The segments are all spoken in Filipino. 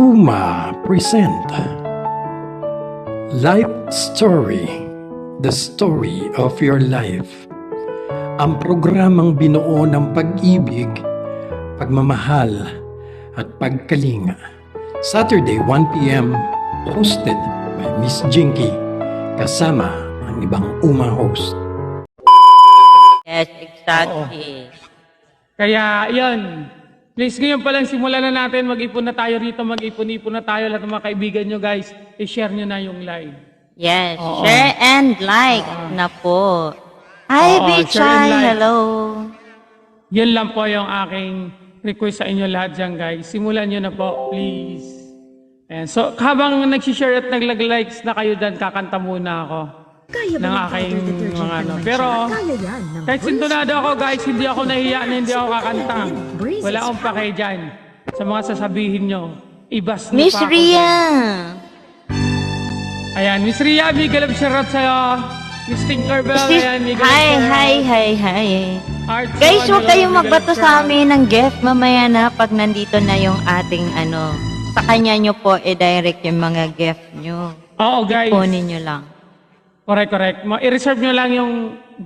Uma present Life Story The Story of Your Life Ang programang binuo ng pag-ibig, pagmamahal at pagkalinga Saturday 1pm hosted by Miss Jinky kasama ang ibang Uma host Yes, exactly. Kaya, yun. Please, ngayon pa lang simulan na natin. Mag-ipon na tayo rito. Mag-ipon-ipon na tayo. Lahat ng mga kaibigan nyo, guys. I-share nyo na yung live. Yes, Oo. share and like na po. Hi, Oo, share and Bichay. like. Hello. Yun lang po yung aking request sa inyo lahat dyan, guys. Simulan nyo na po, please. Ayan. So, habang nag-share at naglag-likes na kayo dyan, kakanta muna ako. Kaya ng ba ng aking mga ano. Pero, Kahit Breeze. sintonado ako, guys, hindi ako nahiya na hindi ako kakanta. Wala akong pake dyan. Sa mga sasabihin nyo. Ibas nyo Miss pa ako Ria. Ayan, Miss Ria, big love shoutout sa'yo. Miss Tinkerbell, Sis- ayan, big love Hi, shoutout. hi, hi, hi. Guys, so, huwag kayong big love magbato sa amin ng gift mamaya na pag nandito na yung ating ano. Sa kanya nyo po i-direct yung mga gift nyo. Oo, guys. Kunin nyo lang. Correct, correct. Ma- I-reserve nyo lang yung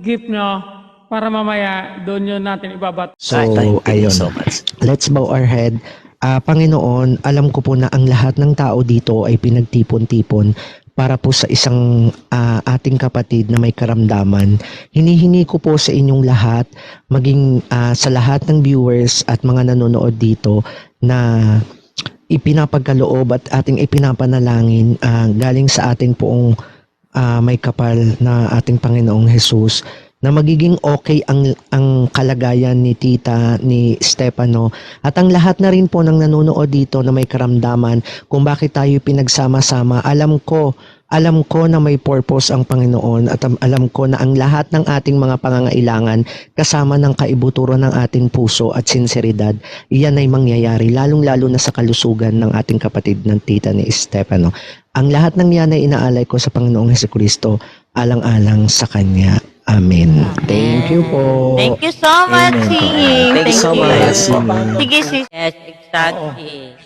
gift nyo para mamaya doon nyo natin ibabat. So, ayun. so much. Let's bow our head. Ah, Panginoon, alam ko po na ang lahat ng tao dito ay pinagtipon-tipon para po sa isang ah, ating kapatid na may karamdaman. Hinihingi ko po sa inyong lahat, maging ah, sa lahat ng viewers at mga nanonood dito na ipinapagkaloob at ating ipinapanalangin ah, galing sa ating poong ah, may kapal na ating Panginoong Jesus na magiging okay ang ang kalagayan ni Tita ni Stefano. At ang lahat na rin po ng nanonood dito na may karamdaman kung bakit tayo pinagsama-sama alam ko alam ko na may purpose ang Panginoon at am- alam ko na ang lahat ng ating mga pangangailangan kasama ng kaibuturo ng ating puso at sinseridad iyan ay mangyayari lalong-lalo na sa kalusugan ng ating kapatid ng Tita ni Stefano ang lahat ng yan ay inaalay ko sa Panginoong Hesus alang-alang sa Kanya. Amen. Thank you po. Thank you so much, Amen. singing. Thank you so much. Sige, sis. Yes, exactly.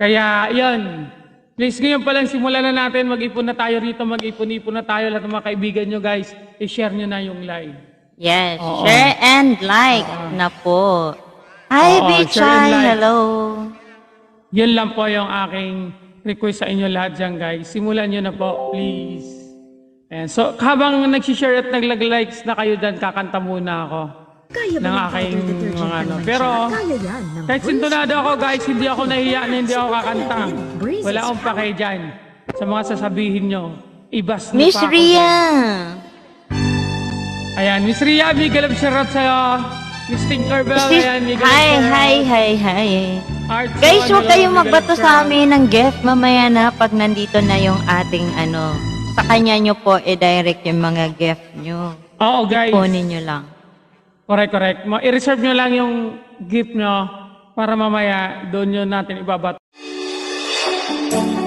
Kaya, yun. Please, ngayon pa lang simulan na natin. Mag-ipon na tayo rito. Mag-ipon-ipon na tayo. Lahat ng mga kaibigan nyo, guys. I-share nyo na yung live. Yes, Oo. share and like na po. Hi, Oo, share and Bichay. like. Hello. Yun lang po yung aking request sa inyo lahat dyan, guys. Simulan nyo na po, please. Ayan. So, habang nag-share at naglag-likes na kayo dyan, kakanta muna ako. Kaya ba ng ng aking mga ano. Pero? Kaya yan ng Kahit sintonado ako, guys, hindi ako nahiya na hindi ako kakanta. Breeze Wala akong pake dyan. Sa mga sasabihin nyo. Ibas nyo Miss pa ako Ria. Ayan, Miss Ria, big love shoutout sa'yo. Miss Tinkerbell, Sis- ayan, big love Hi, shoutout. hi, hi, hi. Guys, so, huwag ano, kayong big love magbato sa amin ng gift mamaya na pag nandito na yung ating ano. Sa kanya nyo po i-direct yung mga gift nyo. Oo, guys. Kunin nyo lang. Correct, correct. Ma- I-reserve nyo lang yung gift nyo para mamaya doon nyo natin ibabat. Thank you.